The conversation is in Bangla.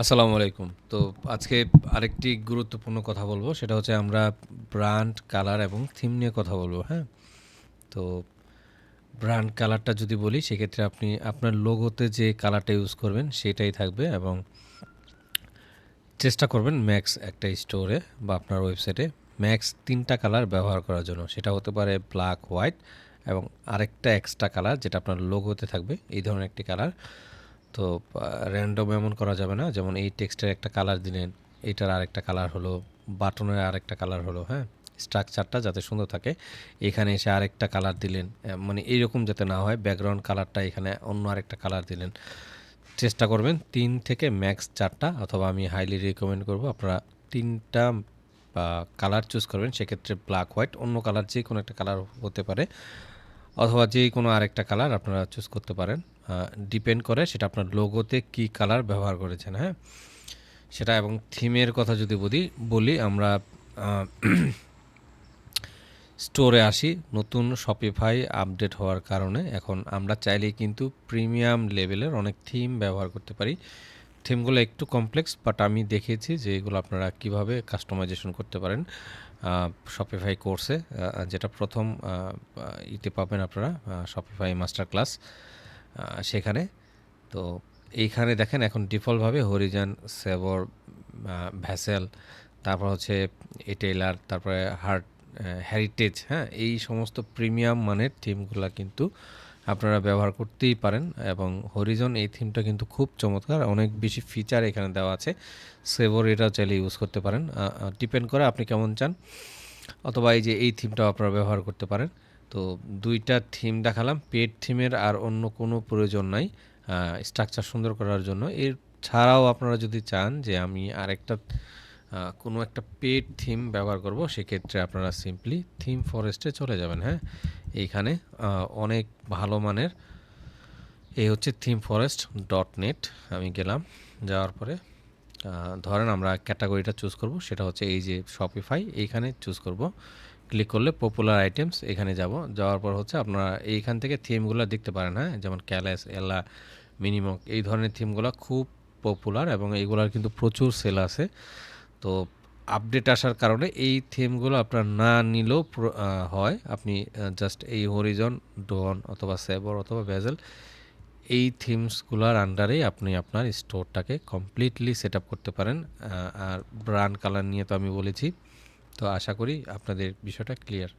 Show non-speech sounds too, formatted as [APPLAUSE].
আসসালামু আলাইকুম। তো আজকে আরেকটি গুরুত্বপূর্ণ কথা বলব, সেটা হচ্ছে আমরা ব্র্যান্ড কালার এবং থিম নিয়ে কথা বলব হ্যাঁ? তো ব্র্যান্ড কালারটা যদি বলি, সেক্ষেত্রে আপনি আপনার লোগোতে যে কালারটা ইউজ করবেন, সেটাই থাকবে এবং চেষ্টা করবেন ম্যাক্স একটা স্টোরে বা আপনার ওয়েবসাইটে ম্যাক্স তিনটা কালার ব্যবহার করার জন্য। সেটা হতে পারে ব্ল্যাক হোয়াইট এবং আরেকটা এক্সট্রা কালার যেটা আপনার লোগোতে থাকবে, এই ধরনের একটি কালার তো র্যান্ডম এমন করা যাবে না। যেমন এই টেক্সটের একটা কালার দিলেন এইটার আরেকটা কালার হলো বাটনের আরেকটা কালার হলো হ্যাঁ? স্ট্রাকচারটা যাতে সুন্দর থাকে। এখানে এসে আরেকটা কালার দিলেন মানে এইরকম যাতে না হয় ব্যাকগ্রাউন্ড কালারটা এখানে অন্য আরেকটা কালার দিলেন। চেষ্টা করবেন, তিন থেকে ম্যাক্স চারটা, অথবা আমি হাইলি রিকমেন্ড করব, আপনারা তিনটা কালার চুজ করবেন। সেক্ষেত্রে ব্ল্যাক হোয়াইট অন্য কালার যে কোনো একটা কালার হতে পারে। অথবা যে কোনো আরেকটা কালার আপনারা চুজ করতে পারেন। ডিপেন্ড করে সেটা আপনার লোগোতে কি কালার ব্যবহার করেছেন হ্যাঁ? সেটা এবং থিমের কথা যদি বলি বলি আমরা স্টোরে [CLEARS THROAT] আসি, নতুন শপিফাই আপডেট হওয়ার কারণে। এখন আমরা চাইলেই কিন্তু প্রিমিয়াম লেভেলের অনেক থিম ব্যবহার করতে পারি। থিমগুলো একটু কমপ্লেক্স বাট আমি দেখেছি যে এগুলো আপনারা কীভাবে কাস্টমাইজেশন করতে পারেন শপিফাই কোর্সে যেটা প্রথম ইতে পাবেন আপনারা শপিফাই মাস্টার ক্লাস সেখানে। তো এইখানে দেখেন এখন ডিফল্টভাবে হরিজান সেভর ভ্যাসেল তারপর হচ্ছে এটেলার তারপরে হার্ট হ্যারিটেজ হ্যাঁ এই সমস্ত প্রিমিয়াম মানের থিমগুলো কিন্তু আপনারা ব্যবহার করতেই পারেন এবং হরিজন এই থিমটা কিন্তু খুব চমৎকার। অনেক বেশি ফিচার এখানে দেওয়া আছে। সেভর এটাও চাইলে ইউজ করতে পারেন। ডিপেন্ড করে আপনি কেমন চান। অথবা এই যে এই থিমটাও আপনারা ব্যবহার করতে পারেন। তো দুইটা থিম দেখালাম। পেড থিমের আর অন্য কোনো প্রয়োজন নাই স্ট্রাকচার সুন্দর করার জন্য। এর ছাড়াও আপনারা যদি চান যে আমি আরেকটা কোনো একটা পেড থিম ব্যবহার করব, সেক্ষেত্রে আপনারা সিম্পলি থিম ফরেস্টে চলে যাবেন হ্যাঁ? এইখানে অনেক ভালো মানের, এই হচ্ছে থিম ফরেস্ট ডট নেট আমি গেলাম, যাওয়ার পরে ধরেন আমরা ক্যাটাগরিটা চুজ করব, সেটা হচ্ছে এই যে শপিফাই এইখানে চুজ করব ক্লিক করলে পপুলার আইটেমস এখানে যাব, যাওয়ার পর হচ্ছে আপনারা এইখান থেকে থিমগুলো দেখতে পারেন হ্যাঁ? যেমন ক্যালেস এলা মিনিমক এই ধরনের থিমগুলো খুব পপুলার এবং এইগুলোর কিন্তু প্রচুর সেল আছে। তো আপডেট আসার কারণে এই থিমগুলো আপনার না নিলেও হয়। আপনি জাস্ট এই হরিজন ডন অথবা সেবর অথবা ভেজেল এই থিমসগুলোর আন্ডারেই আপনি আপনার স্টোরটাকে কমপ্লিটলি সেট করতে পারেন। আর ব্রান্ড কালার নিয়ে তো আমি বলেছি। তো আশা করি আপনাদের বিষয়টা ক্লিয়ার